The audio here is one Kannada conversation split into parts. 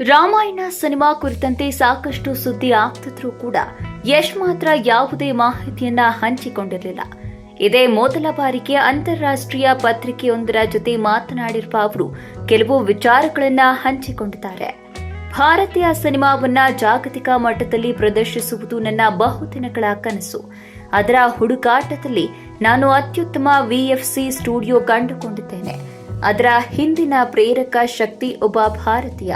ರಾಮಾಯಣ ಸಿನಿಮಾ ಕುರಿತಂತೆ ಸಾಕಷ್ಟು ಸುದ್ದಿ ಆಗ್ತಿದ್ರೂ ಕೂಡ ಯಶ್ ಮಾತ್ರ ಯಾವುದೇ ಮಾಹಿತಿಯನ್ನ ಹಂಚಿಕೊಂಡಿರಲಿಲ್ಲ. ಇದೇ ಮೊದಲ ಬಾರಿಗೆ ಅಂತಾರಾಷ್ಟ್ರೀಯ ಪತ್ರಿಕೆಯೊಂದರ ಜೊತೆ ಮಾತನಾಡಿರುವ ಅವರು, ಕೆಲವು ವಿಚಾರಗಳನ್ನ ಹಂಚಿಕೊಂಡಿದ್ದಾರೆ. ಭಾರತೀಯ ಸಿನಿಮಾವನ್ನ ಜಾಗತಿಕ ಮಟ್ಟದಲ್ಲಿ ಪ್ರದರ್ಶಿಸುವುದು ನನ್ನ ಬಹುದಿನಗಳ ಕನಸು. ಅದರ ಹುಡುಕಾಟದಲ್ಲಿ ನಾನು ಅತ್ಯುತ್ತಮ ವಿಎಫ್ಸಿ ಸ್ಟುಡಿಯೋ ಕಂಡುಕೊಂಡಿದ್ದೇನೆ. ಅದರ ಹಿಂದಿನ ಪ್ರೇರಕ ಶಕ್ತಿ ಒಬ್ಬ ಭಾರತೀಯ.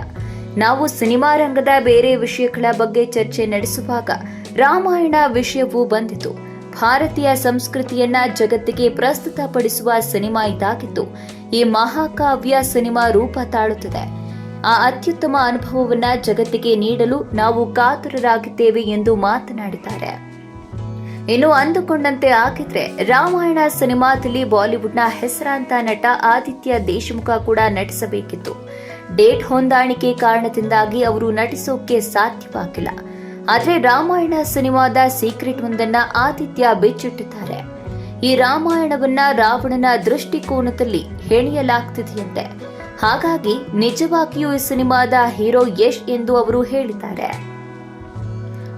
ನಾವು ಸಿನಿಮಾ ರಂಗದ ಬೇರೆ ವಿಷಯಗಳ ಬಗ್ಗೆ ಚರ್ಚೆ ನಡೆಸುವಾಗ ರಾಮಾಯಣ ವಿಷಯವೂ ಬಂದಿತು. ಭಾರತೀಯ ಸಂಸ್ಕೃತಿಯನ್ನ ಜಗತ್ತಿಗೆ ಪ್ರಸ್ತುತಪಡಿಸುವ ಸಿನಿಮಾ ಇದಾಗಿದ್ದು ಈ ಮಹಾಕಾವ್ಯ ಸಿನಿಮಾ ರೂಪ ತಾಳುತ್ತದೆ. ಆ ಅತ್ಯುತ್ತಮ ಅನುಭವವನ್ನ ಜಗತ್ತಿಗೆ ನೀಡಲು ನಾವು ಕಾತುರರಾಗಿದ್ದೇವೆ ಎಂದು ಮಾತನಾಡಿದ್ದಾರೆ. ಇನ್ನು ಅಂದುಕೊಂಡಂತೆ ಆಗಿದ್ರೆ ರಾಮಾಯಣ ಸಿನಿಮಾದಲ್ಲಿ ಬಾಲಿವುಡ್ನ ಹೆಸರಾಂತ ನಟ ಆದಿತ್ಯ ದೇಶಮುಖ ಕೂಡ ನಟಿಸಬೇಕಿತ್ತು. ಡೇಟ್ ಹೊಂದಾಣಿಕೆ ಕಾರಣದಿಂದಾಗಿ ಅವರು ನಟಿಸೋಕೆ ಸಾಧ್ಯವಾಗಿಲ್ಲ. ಆದರೆ ರಾಮಾಯಣ ಸಿನಿಮಾದ ಸೀಕ್ರೆಟ್ ಒಂದನ್ನ ಆದಿತ್ಯ ಬಿಚ್ಚಿಟ್ಟಿದ್ದಾರೆ. ಈ ರಾಮಾಯಣವನ್ನ ರಾವಣನ ದೃಷ್ಟಿಕೋನದಲ್ಲಿ ಹೆಣೆಯಲಾಗ್ತಿದೆಯಂತೆ. ಹಾಗಾಗಿ ನಿಜವಾಗಿಯೂ ಈ ಸಿನಿಮಾದ ಹೀರೋ ಯಶ್ ಎಂದು ಅವರು ಹೇಳಿದ್ದಾರೆ.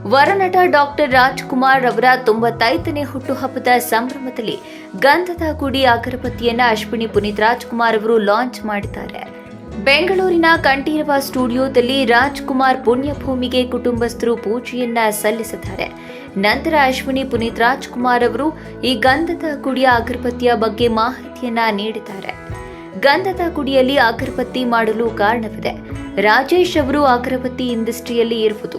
ವರನಟ ಡಾಕ್ಟರ್ ರಾಜ್ಕುಮಾರ್ ಅವರ ತೊಂಬತ್ತೈದನೇ ಹುಟ್ಟುಹಬ್ಬದ ಸಂಭ್ರಮದಲ್ಲಿ ಗಂಧದ ಗುಡಿ ಅಗರಬತ್ತಿಯನ್ನ ಅಶ್ವಿನಿ ಪುನೀತ್ ರಾಜ್ಕುಮಾರ್ ಅವರು ಲಾಂಚ್ ಮಾಡಿದ್ದಾರೆ. ಬೆಂಗಳೂರಿನ ಕಂಠೀರವ ಸ್ಟುಡಿಯೋದಲ್ಲಿ ರಾಜ್ಕುಮಾರ್ ಪುಣ್ಯಭೂಮಿಗೆ ಕುಟುಂಬಸ್ಥರು ಪೂಜೆಯನ್ನ ಸಲ್ಲಿಸಿದ್ದಾರೆ. ನಂತರ ಅಶ್ವಿನಿ ಪುನೀತ್ ರಾಜ್ಕುಮಾರ್ ಅವರು ಈ ಗಂಧದ ಗುಡಿಯ ಅಗರಬತ್ತಿಯ ಬಗ್ಗೆ ಮಾಹಿತಿಯನ್ನ ನೀಡಿದ್ದಾರೆ. ಗಂಧದ ಗುಡಿಯಲ್ಲಿ ಅಗರಬತ್ತಿ ಮಾಡಲು ಕಾರಣವಿದೆ. ರಾಜೇಶ್ ಅವರು ಅಗರಬತ್ತಿ ಇಂಡಸ್ಟ್ರಿಯಲ್ಲಿ ಇರುವುದು.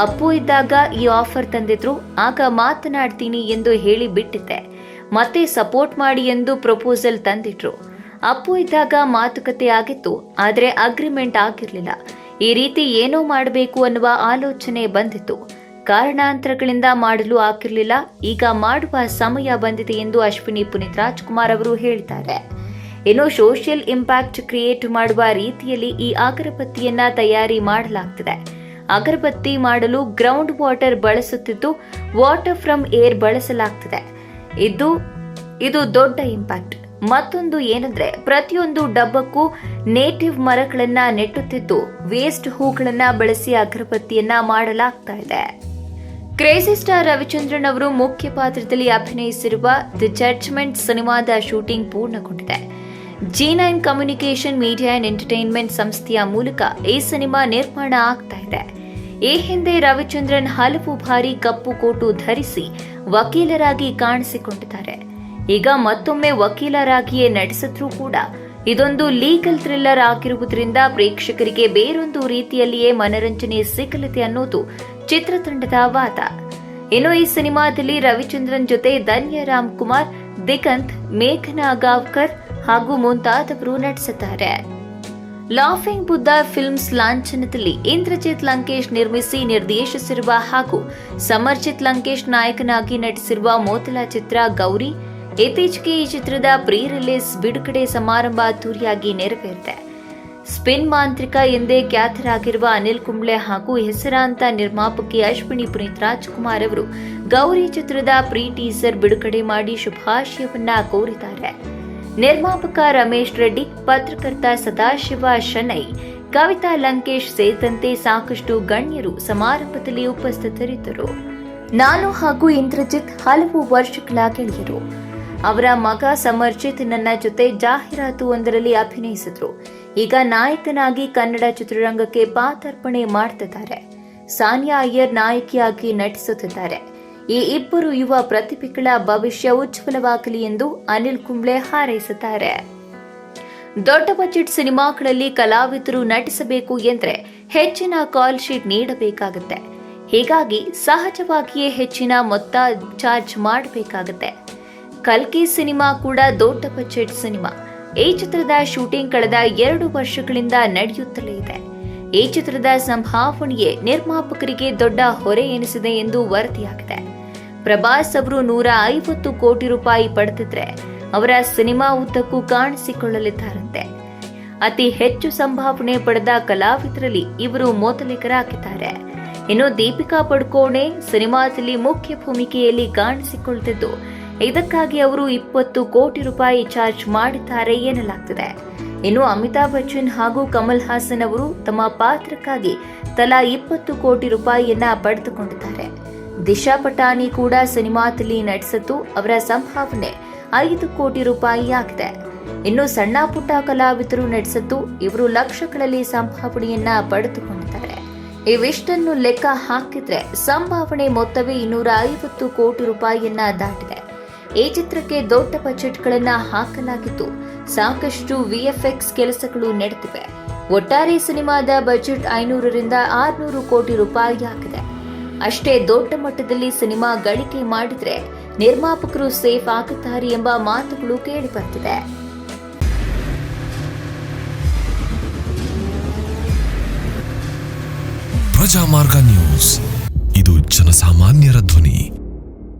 ಅಪ್ಪು ಇದ್ದಾಗ ಈ ಆಫರ್ ತಂದಿದ್ರು, ಆಗ ಮಾತನಾಡ್ತೀನಿ ಎಂದು ಹೇಳಿ ಬಿಟ್ಟಿದ್ದೆ ಮತ್ತೆ ಸಪೋರ್ಟ್ ಮಾಡಿ ಎಂದು ಪ್ರಪೋಸಲ್ ತಂದಿಟ್ರು ಅಪ್ಪು ಇದ್ದಾಗ ಮಾತುಕತೆ ಆಗಿತ್ತು, ಆದರೆ ಅಗ್ರಿಮೆಂಟ್ ಆಗಿರಲಿಲ್ಲ. ಈ ರೀತಿ ಏನೋ ಮಾಡಬೇಕು ಅನ್ನುವ ಆಲೋಚನೆ ಬಂದಿತ್ತು. ಕಾರಣಾಂತರಗಳಿಂದ ಮಾಡಲು ಆಗಿರಲಿಲ್ಲ, ಈಗ ಮಾಡುವ ಸಮಯ ಬಂದಿದೆ ಎಂದು ಅಶ್ವಿನಿ ಪುನೀತ್ ರಾಜ್ಕುಮಾರ್ ಅವರು ಹೇಳಿದ್ದಾರೆ. ಇನ್ನು ಸೋಷಿಯಲ್ ಇಂಪ್ಯಾಕ್ಟ್ ಕ್ರಿಯೇಟ್ ಮಾಡುವ ರೀತಿಯಲ್ಲಿ ಈ ಅಗರಬತ್ತಿಯನ್ನ ತಯಾರಿ ಮಾಡಲಾಗ್ತಿದೆ. ಅಗರಬತ್ತಿ ಮಾಡಲು ಗ್ರೌಂಡ್ ವಾಟರ್ ಬಳಸುತ್ತಿದ್ದು ವಾಟರ್ ಫ್ರಮ್ ಏರ್ ಬಳಸಲಾಗ್ತಿದೆ. ಇದು ಇದು ದೊಡ್ಡ ಇಂಪ್ಯಾಕ್ಟ್ ಮತ್ತೊಂದು ಏನಂದ್ರೆ, ಪ್ರತಿಯೊಂದು ಡಬ್ಬಕ್ಕೂ ನೇಟಿವ್ ಮರಗಳನ್ನ ನೆಟ್ಟುತ್ತಿದ್ದು ವೇಸ್ಟ್ ಹೂಗಳನ್ನ ಬಳಸಿ ಅಗರಬತ್ತಿಯನ್ನ ಮಾಡಲಾಗ್ತಾ ಇದೆ. ಕ್ರೇಜಿ ಸ್ಟಾರ್ ರವಿಚಂದ್ರನ್ ಅವರು ಮುಖ್ಯ ಪಾತ್ರದಲ್ಲಿ ಅಭಿನಯಿಸಿರುವ ದಿ ಜಡ್ಜ್ಮೆಂಟ್ ಸಿನಿಮಾದ ಶೂಟಿಂಗ್ ಪೂರ್ಣಗೊಂಡಿದೆ. G nine communication media and entertainment ಸಂಸ್ಥೆಯ ಮೂಲಕ ಈ ಸಿನಿಮಾ ನಿರ್ಮಾಣ ಆಗ್ತಾ ಇದೆ. ಈ ಹಿಂದೆ ರವಿಚಂದ್ರನ್ ಹಲವು ಬಾರಿ ಕಪ್ಪು ಕೋಟು ಧರಿಸಿ ವಕೀಲರಾಗಿ ಕಾಣಿಸಿಕೊಂಡಿದ್ದಾರೆ. ಈಗ ಮತ್ತೊಮ್ಮೆ ವಕೀಲರಾಗಿಯೇ ನಟಿಸಿದ್ರೂ ಕೂಡ ಇದೊಂದು ಲೀಗಲ್ ಥ್ರಿಲ್ಲರ್ ಆಗಿರುವುದರಿಂದ ಪ್ರೇಕ್ಷಕರಿಗೆ ಬೇರೊಂದು ರೀತಿಯಲ್ಲಿಯೇ ಮನರಂಜನೆ ಸಿಗಲಿದೆ ಅನ್ನೋದು ಚಿತ್ರತಂಡದ ವಾದ. ಇನ್ನು ಈ ಸಿನಿಮಾದಲ್ಲಿ ರವಿಚಂದ್ರನ್ ಜೊತೆ ಧನ್ಯ ರಾಮ್ ಕುಮಾರ್, ದಿಗಂತ್, ಮೇಘನಾ ಗಾವ್ಕರ್ ಹಾಗೂ ಮುಂತಾದವರು ನಟಿಸಿದ್ದಾರೆ. ಲಾಫಿಂಗ್ ಬುದ್ಧ ಫಿಲ್ಮ್ಸ್ ಲಾಂಛನದಲ್ಲಿ ಇಂದ್ರಜಿತ್ ಲಂಕೇಶ್ ನಿರ್ಮಿಸಿ ನಿರ್ದೇಶಿಸಿರುವ ಹಾಗೂ ಸಮರ್ಜಿತ್ ಲಂಕೇಶ್ ನಾಯಕನಾಗಿ ನಟಿಸಿರುವ ಮೊದಲ ಚಿತ್ರ ಗೌರಿ ಇತ್ತೀಚೆಗೆ ಈ ಚಿತ್ರದ ಪ್ರೀ ರಿಲೀಸ್ ಬಿಡುಗಡೆ ಸಮಾರಂಭ ಅದ್ದೂರಿಯಾಗಿ ನೆರವೇರಿದೆ. ಸ್ಪಿನ್ ಮಾಂತ್ರಿಕ ಎಂದೇ ಖ್ಯಾತರಾಗಿರುವ ಅನಿಲ್ ಕುಂಬ್ಳೆ ಹಾಗೂ ಹೆಸರಾಂತ ನಿರ್ಮಾಪಕಿ ಅಶ್ವಿನಿ ಪುನೀತ್ ರಾಜ್ಕುಮಾರ್ ಅವರು ಗೌರಿ ಚಿತ್ರದ ಪ್ರೀ ಟೀಸರ್ ಬಿಡುಗಡೆ ಮಾಡಿ ಶುಭಾಶಯವನ್ನ ಕೋರಿದ್ದಾರೆ. ನಿರ್ಮಾಪಕ ರಮೇಶ್ ರೆಡ್ಡಿ, ಪತ್ರಕರ್ತ ಸದಾಶಿವ ಶನೈ, ಕವಿತಾ ಲಂಕೇಶ್ ಸೇರಿದಂತೆ ಸಾಕಷ್ಟು ಗಣ್ಯರು ಸಮಾರಂಭದಲ್ಲಿ ಉಪಸ್ಥಿತರಿದ್ದರು. ನಾನು ಹಾಗೂ ಇಂದ್ರಜಿತ್ ಹಲವು ವರ್ಷಗಳ ಗೆಳೆಯರು. ಅವರ ಮಗ ಸಮರ್ಜಿತ್ ನನ್ನ ಜೊತೆ ಜಾಹೀರಾತು ಒಂದರಲ್ಲಿ ಅಭಿನಯಿಸಿದ್ರು. ಈಗ ನಾಯಕನಾಗಿ ಕನ್ನಡ ಚಿತ್ರರಂಗಕ್ಕೆ ಪಾತರ್ಪಣೆ ಮಾಡ್ತಿದ್ದಾರೆ. ಸಾನಿಯಾ ಅಯ್ಯರ್ ನಾಯಕಿಯಾಗಿ ನಟಿಸುತ್ತಿದ್ದಾರೆ. ಈ ಇಬ್ಬರು ಯುವ ಪ್ರತಿಭೆಗಳ ಭವಿಷ್ಯ ಉಜ್ವಲವಾಗಲಿ ಎಂದು ಅನಿಲ್ ಕುಂಬ್ಳೆ ಹಾರೈಸುತ್ತಾರೆ ದೊಡ್ಡ ಬಜೆಟ್ ಸಿನಿಮಾಗಳಲ್ಲಿ ಕಲಾವಿದರು ನಟಿಸಬೇಕು ಎಂದರೆ ಹೆಚ್ಚಿನ ಕಾಲ್ ಶೀಟ್ ನೀಡಬೇಕಾಗುತ್ತೆ. ಹೀಗಾಗಿ ಸಹಜವಾಗಿಯೇ ಹೆಚ್ಚಿನ ಮೊತ್ತ ಚಾರ್ಜ್ ಮಾಡಬೇಕಾಗುತ್ತೆ. ಕಲ್ಕಿ ಸಿನಿಮಾ ಕೂಡ ದೊಡ್ಡ ಬಜೆಟ್ ಸಿನಿಮಾ. ಈ ಚಿತ್ರದ ಶೂಟಿಂಗ್ ಕಳೆದ ಎರಡು ವರ್ಷಗಳಿಂದ ನಡೆಯುತ್ತಲೇ ಇದೆ. ಈ ಚಿತ್ರದ ಸಂಭಾವನೆಯೇ ನಿರ್ಮಾಪಕರಿಗೆ ದೊಡ್ಡ ಹೊರೆ ಎನಿಸಿದೆ ಎಂದು ವರದಿಯಾಗಿದೆ. ಪ್ರಭಾಸ್ ಅವರು ನೂರ ಐವತ್ತು ಕೋಟಿ ರೂಪಾಯಿ ಪಡೆದಿದ್ರೆ ಅವರ ಸಿನಿಮಾ ಉದ್ದಕ್ಕೂ ಕಾಣಿಸಿಕೊಳ್ಳಲಿದ್ದಾರಂತೆ. ಅತಿ ಹೆಚ್ಚು ಸಂಭಾವನೆ ಪಡೆದ ಕಲಾವಿದರಲ್ಲಿ ಇವರು ಮೊದಲಿಗರಾಗಿದ್ದಾರೆ. ಇನ್ನು ದೀಪಿಕಾ ಪಡುಕೋಣೆ ಸಿನಿಮಾದಲ್ಲಿ ಮುಖ್ಯ ಭೂಮಿಕೆಯಲ್ಲಿ ಕಾಣಿಸಿಕೊಳ್ತಿದ್ದು ಇದಕ್ಕಾಗಿ ಅವರು ಇಪ್ಪತ್ತು ಕೋಟಿ ರೂಪಾಯಿ ಚಾರ್ಜ್ ಮಾಡಿದ್ದಾರೆ ಎನ್ನಲಾಗ್ತಿದೆ. ಇನ್ನು ಅಮಿತಾಬ್ ಬಚ್ಚನ್ ಹಾಗೂ ಕಮಲ್ ಹಾಸನ್ ಅವರು ತಮ್ಮ ಪಾತ್ರಕ್ಕಾಗಿ ತಲಾ ಇಪ್ಪತ್ತು ಕೋಟಿ ರೂಪಾಯಿಯನ್ನ ಪಡೆದುಕೊಂಡಿದ್ದಾರೆ ದಿಶಾ ಪಟಾನಿ ಕೂಡ ಸಿನಿಮಾದಲ್ಲಿ ನಟಿಸಿದ್ದು ಅವರ ಸಂಭಾವನೆ ಐದು ಕೋಟಿ ರೂಪಾಯಿ ಆಗಿದೆ ಇನ್ನು ಸಣ್ಣ ಪುಟ್ಟ ಕಲಾವಿದರು ನಡೆಸಿದ್ದು ಇವರು ಲಕ್ಷಗಳಲ್ಲಿ ಸಂಭಾವನೆಯನ್ನ ಪಡೆದುಕೊಂಡಿದ್ದಾರೆ ಇವಿಷ್ಟನ್ನು ಲೆಕ್ಕ ಹಾಕಿದ್ರೆ ಸಂಭಾವನೆ ಮೊತ್ತವೇ ಇನ್ನೂರ ಐವತ್ತು ಕೋಟಿ ರೂಪಾಯಿಯನ್ನ ದಾಟಿದೆ. ಈ ಚಿತ್ರಕ್ಕೆ ದೊಡ್ಡ ಬಜೆಟ್ಗಳನ್ನು ಹಾಕಲಾಗಿದ್ದು ಸಾಕಷ್ಟು ವಿಎಫ್ಎಕ್ಸ್ ಕೆಲಸಗಳು ನಡೆದಿವೆ. ಒಟ್ಟಾರೆ ಸಿನಿಮಾದ ಬಜೆಟ್ ಐನೂರರಿಂದ ಆರುನೂರು ಕೋಟಿ ರೂಪಾಯಿ ಆಗಿದೆ. ಅಷ್ಟೇ ದೊಡ್ಡ ಮಟ್ಟದಲ್ಲಿ ಸಿನಿಮಾ ಗಳಿಕೆ ಮಾಡಿದ್ರೆ ನಿರ್ಮಾಪಕರು ಸೇಫ್ ಆಗುತ್ತಾರೆ ಎಂಬ ಮಾತುಗಳು ಕೇಳಿ ಪ್ರಜಾ ಪ್ರಜಾಮಾರ್ಗ ನ್ಯೂಸ್. ಇದು ಜನಸಾಮಾನ್ಯರ ಧ್ವನಿ.